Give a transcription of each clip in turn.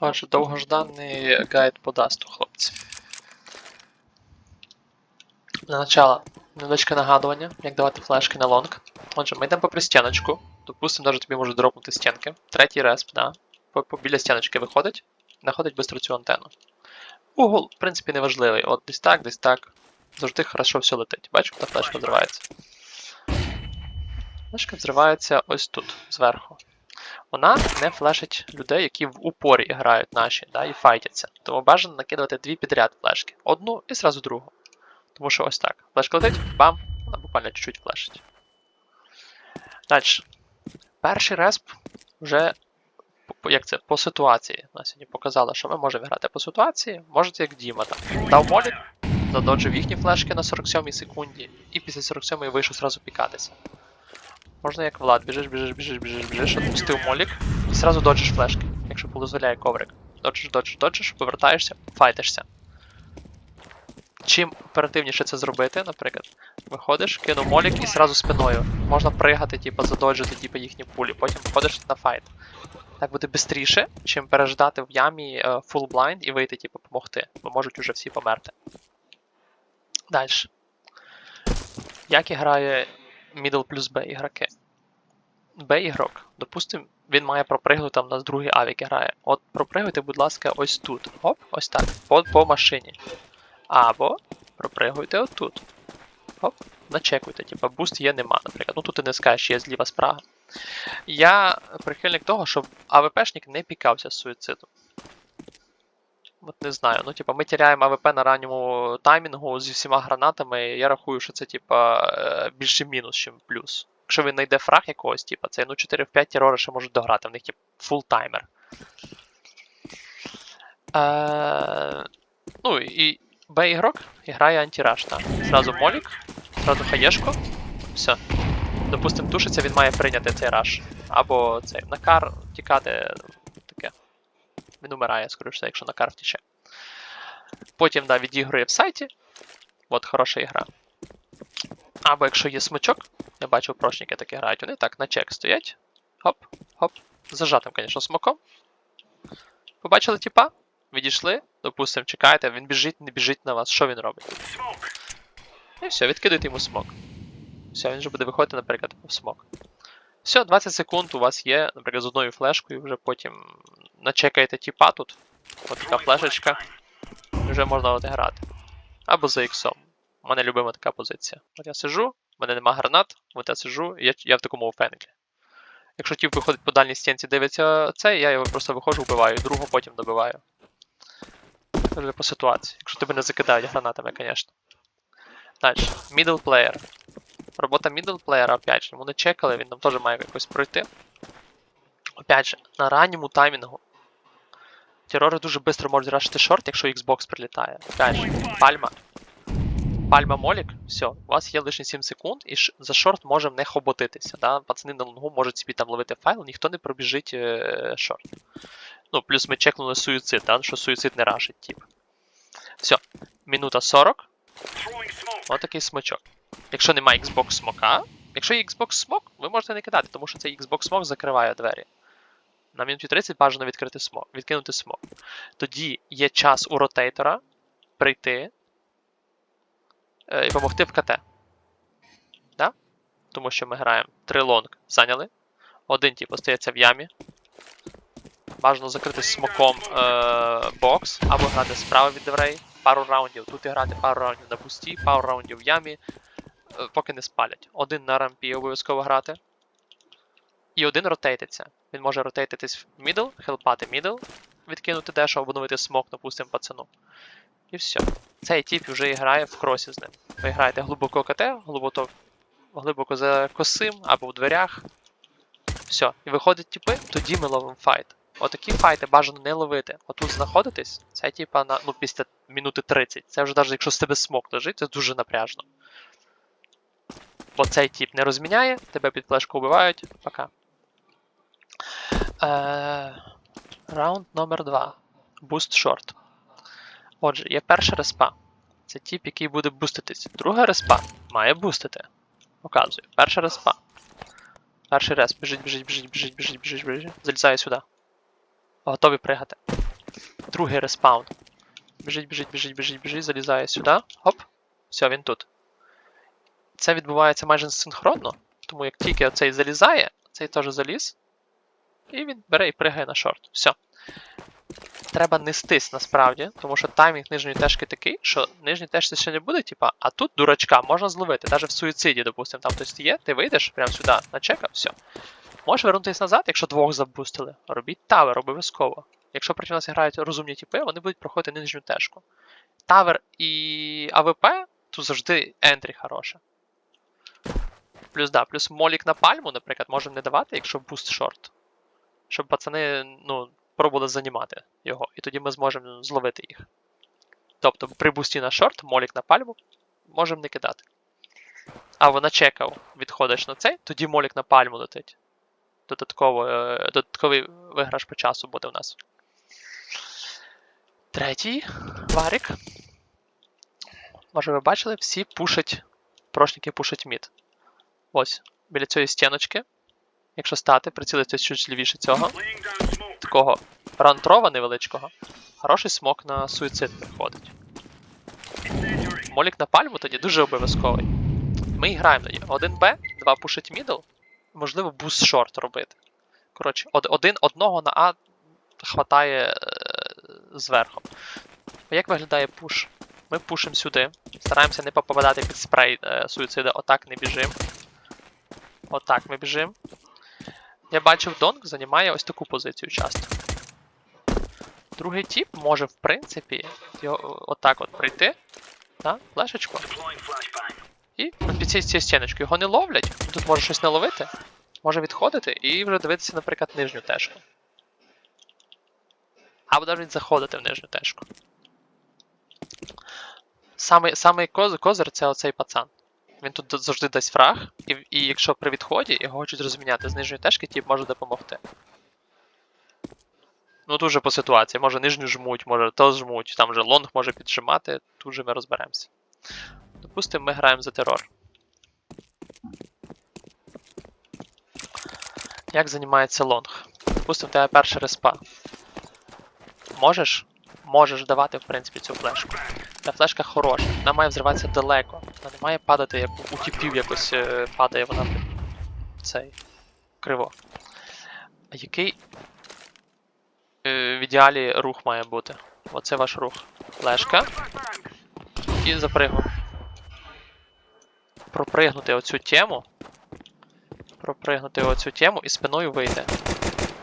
Отже, довгожданий гайд по дасту, хлопці. Для начала, невеличке нагадування, як давати флешки на лонг. Отже, ми йдемо попри стіночку. Допустимо, навіть тобі можуть дропнути стінки. Третій респ, да. Біля стіночки виходить, знаходить швидко цю антенну. Угол, в принципі, не важливий. От десь так, десь так. Завжди хорошо все летить. Бачиш, та флешка взривається. Флешка взривається ось тут, зверху. Вона не флешить людей, які в упорі грають наші, да, і файтяться. Тому бажано накидувати дві підряд флешки. Одну і зразу другу. Тому що ось так. Флешка летить, бам, вона буквально чуть-чуть флешить. Далі. Перший респ вже як це, по ситуації. На сьогодні показала, що ми можемо грати по ситуації. Можете як Діма там. Дав молік, задоджив їхні флешки на 47 секунді, і після 47 вийшов зразу пікатися. Можна як Влад, біжиш, біжиш, біжиш, біжиш, біжиш, відпустив молік і зразу доджиш флешки, якщо дозволяє коврик. Доджиш, доджиш, доджиш, повертаєшся, файтишся. Чим оперативніше це зробити, наприклад, виходиш, кинув молік і зразу спиною. Можна пригати, типу, задоджити типу, їхні пулі, потім виходиш на файт. Так буде швидше, чим переждати в ямі е, full blind і вийти, типу, помогти, бо можуть уже всі померти. Далі. Як і грає middle плюс B ігроки? Б ігрок, допустим, він має пропригнути там на другий авік грає. От пропригуйте, будь ласка, ось тут. Оп, ось так. По, по машині. Або пропригуйте отут. Оп, начекуйте, типа буст є, нема, наприклад. Ну тут ти не скажеш, є зліва справа. Я прихильник того, щоб АВПшник не пікався з суїцидом. От не знаю. Ну, типа, ми тіряємо АВП на ранньому таймінгу зі всіма гранатами. Я рахую, що це, типа, е, більше мінус, ніж плюс. Якщо він знайде фраг якогось, типа, це ну 4 в 5 терори ще можуть дограти, в них типа фул таймер. Е, ну і Б ігрок грає антираж, так. Зразу молік, зразу хаєшку. Все. Допустим, тушиться, він має прийняти цей раш. Або цей накар тікати. Він умирає, скоріше, якщо накар втіче. Потім да, відігрує в сайті. От хороша ігра. Або якщо є смичок, я бачив прошники такі грають, вони так на чек стоять. Хоп, хоп. Зажатим, звісно, смоком. Побачили тіпа, відійшли, допустимо, чекаєте, він біжить, не біжить на вас. Що він робить? І все, відкидуйте йому смок. Все, він вже буде виходити, наприклад, в смок. Все, 20 секунд у вас є, наприклад, з одною флешкою, вже потім начекаєте тіпа тут. От така флешечка. Вже можна отиграти. Або за іксом. У мене любима така позиція. От я сижу, в мене нема гранат, от я сижу, і я, я в такому офенглі. Якщо тіп виходить по дальній стінці, дивиться це, я його просто виходжу, вбиваю, другого потім добиваю. Це вже по ситуації. Якщо тебе не закидають гранатами, звісно. Далі. Middle player. Робота middle player, опять же, вони чекали, він нам теж має якось пройти. Опять же, на ранньому таймінгу. Терори дуже швидко можуть рашити шорт, якщо Xbox прилітає. Опять пальма. Пальма молік, все, у вас є лише 7 секунд, і за шорт можемо не хоботитися. Да? Пацани на лонгу можуть собі там ловити файл, ніхто не пробіжить е, шорт. Ну, плюс ми чекнули суїцид, да? що суїцид не рашить, тип. Все, минута 40. Отакий смачок. Якщо немає Xbox смока, якщо є Xbox смок, ви можете не кидати, тому що цей Xbox смок закриває двері. На минуті 30 бажано відкрити смок, відкинути смок. Тоді є час у ротейтора прийти е, і допомогти в КТ. Да? Тому що ми граємо три лонг зайняли. Один тип остається в ямі. Бажано закрити смоком е, бокс або грати справа від дверей. Пару раундів тут і грати, пару раундів на бусті, пару раундів в ямі, е, поки не спалять. Один на рампі обов'язково грати. І один ротейтиться. Він може ротейтитись в мідл, хелпати мідл, відкинути дещо, обновити смок, допустимо, пацану. І все. Цей тип вже грає в кросі з ним. Ви граєте глибоко КТ, глибоко, глибоко за косим або в дверях. Все. І виходять типи, тоді ми ловимо файт. Отакі файти бажано не ловити. Отут знаходитись, це типа на ну, після минути 30. Це вже навіть якщо з тебе смок лежить, це дуже напряжно. Бо цей тип не розміняє, тебе під флешку вбивають. Пока. Е, раунд номер 2. Буст шорт. Отже, є перша респа. Це тип, який буде буститись. Друга респа має бустити. Показую. Перша респа. Перший респ. Біжить, біжить, біжить, біжить, біжить, біжить, біжить. Залізає сюди. Готові пригати. Другий респаун. Біжить, біжить, біжить, біжить, біжить, залізає сюди. Хоп. Все, він тут. Це відбувається майже синхронно, тому як тільки оцей залізає, цей теж заліз. І він бере і пригає на шорт. Все. Треба нестись насправді, тому що таймінг нижньої тежки такий, що нижній тежці ще не буде, типа, а тут дурачка можна зловити. Навіть в суїциді, допустимо, там хтось є, ти вийдеш прямо сюди, начекав, все. Можеш вернутися назад, якщо двох забустили. Робіть тавер обов'язково. Якщо проти нас грають розумні типи, вони будуть проходити нижню тежку. Тавер і АВП тут завжди ентрі хороша. Плюс да, плюс молік на пальму, наприклад, можемо не давати, якщо буст шорт. Щоб пацани, ну, пробували занімати його, і тоді ми зможемо зловити їх. Тобто при бусті на шорт, молік на пальму, можемо не кидати. А вона чекав, відходиш на цей, тоді молік на пальму летить. Додатково, е, додатковий виграш по часу буде у нас. Третій варік. Може, ви бачили, всі пушать, прошники пушать мід. Ось, біля цієї стіночки. Якщо стати, прицілитися чуть лівіше цього. Такого рантрова невеличкого. Хороший смок на суїцид приходить. Молік на пальму тоді дуже обов'язковий. Ми граємо тоді. 1Б, 2 пушить мідл, можливо, буст шорт робити. Коротше, один одного на А хватає е, зверху. Як виглядає пуш? Ми пушимо сюди, стараємося не попадати під спрей е, суїцида, отак не біжимо. Отак ми біжимо. Я бачив, Донг займає ось таку позицію часто. Другий тип може, в принципі, його, отак от прийти. Да? Флешечку. І під цією стіночкою його не ловлять. Тут може щось не ловити. Може відходити і вже дивитися, наприклад, нижню тежку. Або навіть заходити в нижню тежку. Самий, самий коз, козир це оцей пацан. Він тут завжди дасть фраг, і, і якщо при відході його хочуть розміняти з нижньої тежки, тіп може допомогти. Ну, дуже по ситуації. Може нижню жмуть, може то жмуть, там же лонг може піджимати, тут же ми розберемося. Допустимо, ми граємо за терор. Як займається лонг? Допустимо, в тебе перша респа. Можеш? Можеш давати, в принципі, цю флешку. Та флешка хороша, вона має взриватися далеко. Вона не має падати, як у тіпів якось е, падає вона цей криво. А який е, в ідеалі рух має бути? Оце ваш рух. Флешка. І запригу. Пропригнути оцю тему. Пропригнути оцю тему і спиною вийти.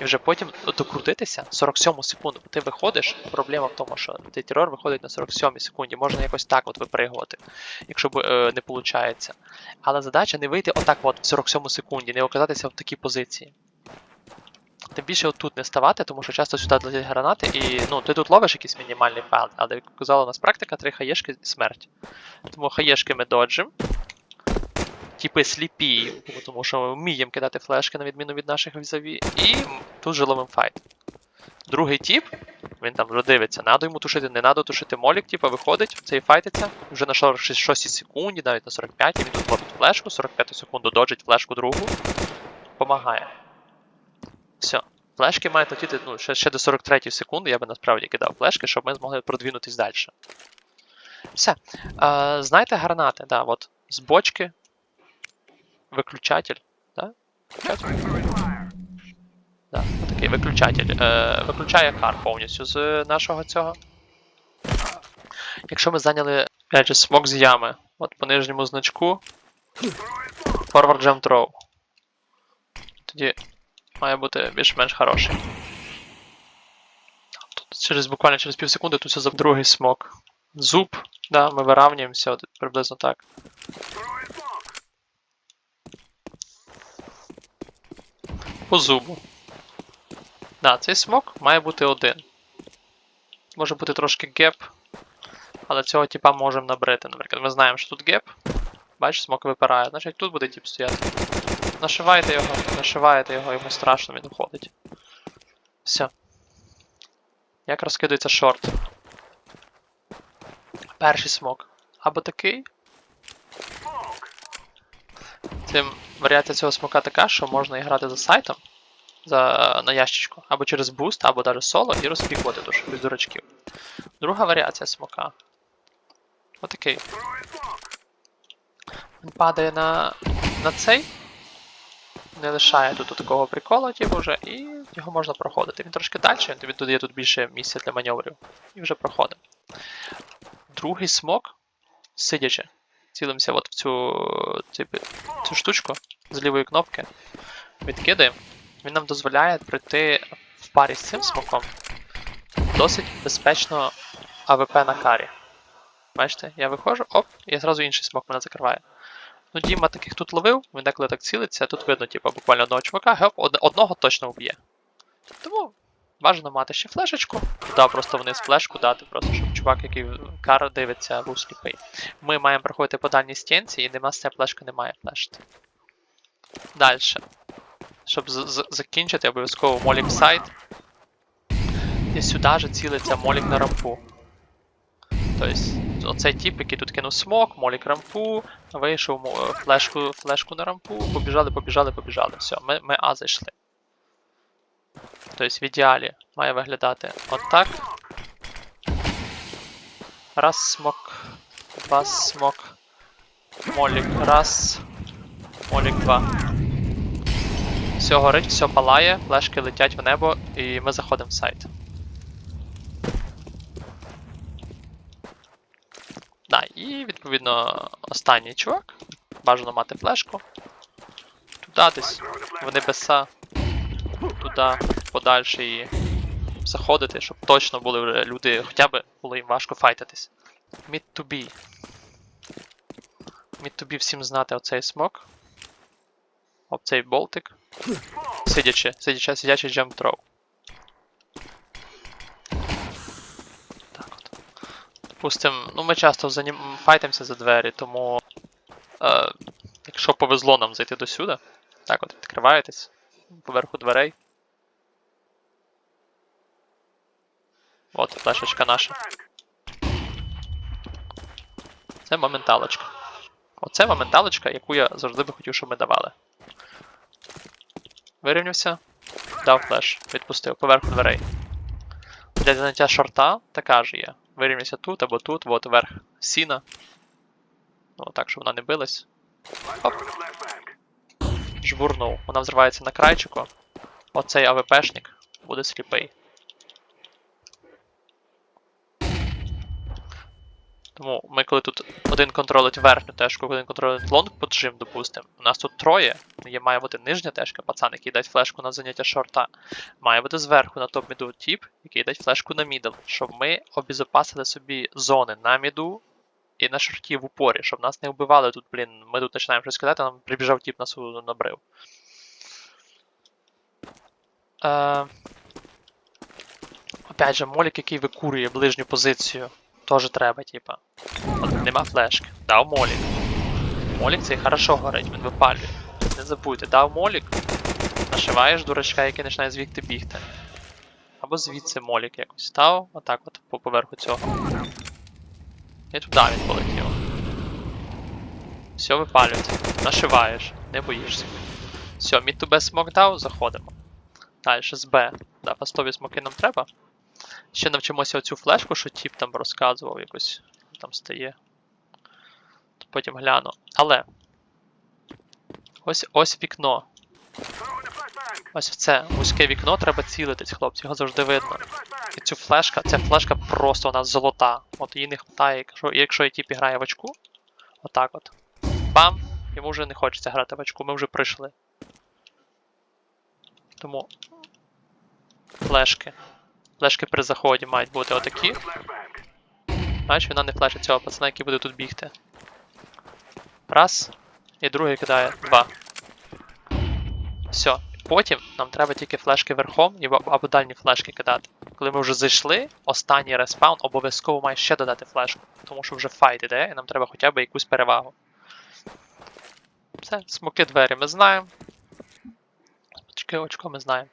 І вже потім докрутитися 47 секунду. Ти виходиш, проблема в тому, що цей терор виходить на 47 секунді. Можна якось так от випригувати, якщо б е, не виходить. Але задача не вийти отак от в 47 секунді, не оказатися в такій позиції. Тим більше отут не ставати, тому що часто сюди летять гранати, і ну, ти тут ловиш якийсь мінімальний файл, але як казала у нас практика, три хаєшки смерть. Тому хаєшки ми доджимо. Типи сліпі, тому що ми вміємо кидати флешки на відміну від наших візаві, і тут же ловимо файт. Другий тип, він там вже дивиться, надо йому тушити, не надо тушити молік, типа виходить, цей файтиться, вже на 6 секунді, навіть на 45, він тут ловить флешку, 45 секунду доджить флешку другу, помагає. Все. Флешки мають летіти ну, ще, ще до 43 секунди, я би насправді кидав флешки, щоб ми змогли продвинутись далі. Все. Е, знаєте гранати, да, от з бочки. Виключатель. Да? Виключатель? Да, такий виключатель. Е, виключає кар повністю з нашого цього. Якщо ми зайняли же, смок з ями, от по нижньому значку. Forward jump throw. Тоді має бути більш-менш хороший. Тут через буквально через пів секунди тут все за другий смок. Зуб, да, ми виравнюємося от, приблизно так. По зубу. Да, цей смок має бути один. Може бути трошки геп, але цього типа можемо набрити. Наприклад, ми знаємо, що тут геп. Бачиш, смок випирає, значить тут буде тип стояти. Нашиваєте його, нашиваєте його, йому страшно, він уходить. Все. Як розкидується шорт? Перший смок. Або такий. Тим варіація цього смока така, що можна і грати за сайтом. за, на ящичку, або через буст, або навіть соло, і розпікувати душ без дурачків. Друга варіація смока. Отакий. Він падає на, на цей. Не лишає тут такого приколу, типу вже, і його можна проходити. Він трошки далі, він тут є тут більше місця для маневрів. І вже проходимо. Другий смок, сидячи, цілимося от в цю, цю, цю штучку з лівої кнопки. Відкидаємо. Він нам дозволяє пройти в парі з цим смоком досить безпечно АВП на карі. Бачите, я виходжу, оп, і зразу інший смок мене закриває. Ну, Діма таких тут ловив, він деколи так цілиться, тут видно, типу, буквально одного чувака, геп, одного точно вб'є. Тому бажано мати ще флешечку, туди просто вниз флешку дати, просто щоб чувак, який кар дивиться, був сліпий. Ми маємо проходити по дальній стінці, і нема ця флешка не має флешити. Далі. Щоб закінчити, обов'язково молік сайт. І сюди же цілиться молік на рампу. Тобто, оцей тип, який тут кинув смок, молік рампу, вийшов флешку, флешку на рампу, побіжали, побіжали, побіжали. Все, ми, ми А зайшли. Тобто в ідеалі має виглядати отак. Раз смок, два смок, молік, раз, молік, два. Все горить, все палає, флешки летять в небо, і ми заходимо в сайт. Да, і відповідно останній чувак. Бажано мати флешку. Туди десь в небеса. Туди подальше і заходити, щоб точно були вже люди, хоча б було їм важко файтитись. Mid to be. Mid to be всім знати оцей смок. Оцей болтик. Сидячи, сидячи, сидячий jump throw. Так от. Допустим, ну ми часто занім... файтимося за двері, тому. Е, якщо повезло нам зайти до сюди, так от відкриваєтесь поверху дверей. От, флешечка наша. Це моменталочка. Оце моменталочка, яку я завжди би хотів, щоб ми давали. Вирівнявся, дав флеш, відпустив поверху дверей. Для заняття шорта така ж є. Вирівнявся тут або тут, от верх сіна. Ну, так, щоб вона не билась. Оп. Жбурнув. Вона взривається на крайчику. Оцей АВПшник буде сліпий. Тому ми коли тут один контролить верхню тежку, один контролить лонг поджим, допустимо. У нас тут троє. Є, має бути нижня тежка, пацан, який дасть флешку на заняття шорта. Має бути зверху на топ міду тіп, який дасть флешку на мідл, щоб ми обезопасили собі зони на міду і на шорті в упорі, щоб нас не вбивали тут, блін, ми тут починаємо щось кидати, нам прибіжав тіп нас у- набрив. Е... Опять же, молік, який викурює ближню позицію. Теж треба, типа. Нема флешки. Дав молік. Молік цей хорошо горить, він випалює. Не забудьте, дав молік, нашиваєш дурачка, який починає звідти бігти. Або звідси молік якось став, отак от по поверху цього. І туди він полетів. Все випалюється. Нашиваєш, не боїшся. Все, мід to смок дав, заходимо. Далі з Б. Да, фастові смоки нам треба. Ще навчимося оцю флешку, що тіп там розказував якось. Там стає. Потім гляну. Але. Ось ось вікно. Ось це вузьке вікно треба цілитись, хлопці, його завжди видно. І цю флешка, ця флешка просто вона золота. От її не хватає, якщо, якщо тіп грає в очку. Отак от. Бам! Йому вже не хочеться грати в очку, ми вже прийшли. Тому. Флешки. Флешки при заході мають бути отакі. Бачиш, вона не флешить цього пацана, який буде тут бігти. Раз. І другий кидає два. Все. Потім нам треба тільки флешки верхом або дальні флешки кидати. Коли ми вже зайшли, останній респаун обов'язково має ще додати флешку, тому що вже файт іде, і нам треба хоча б якусь перевагу. Все, смоки двері ми знаємо. Смочки очко ми знаємо.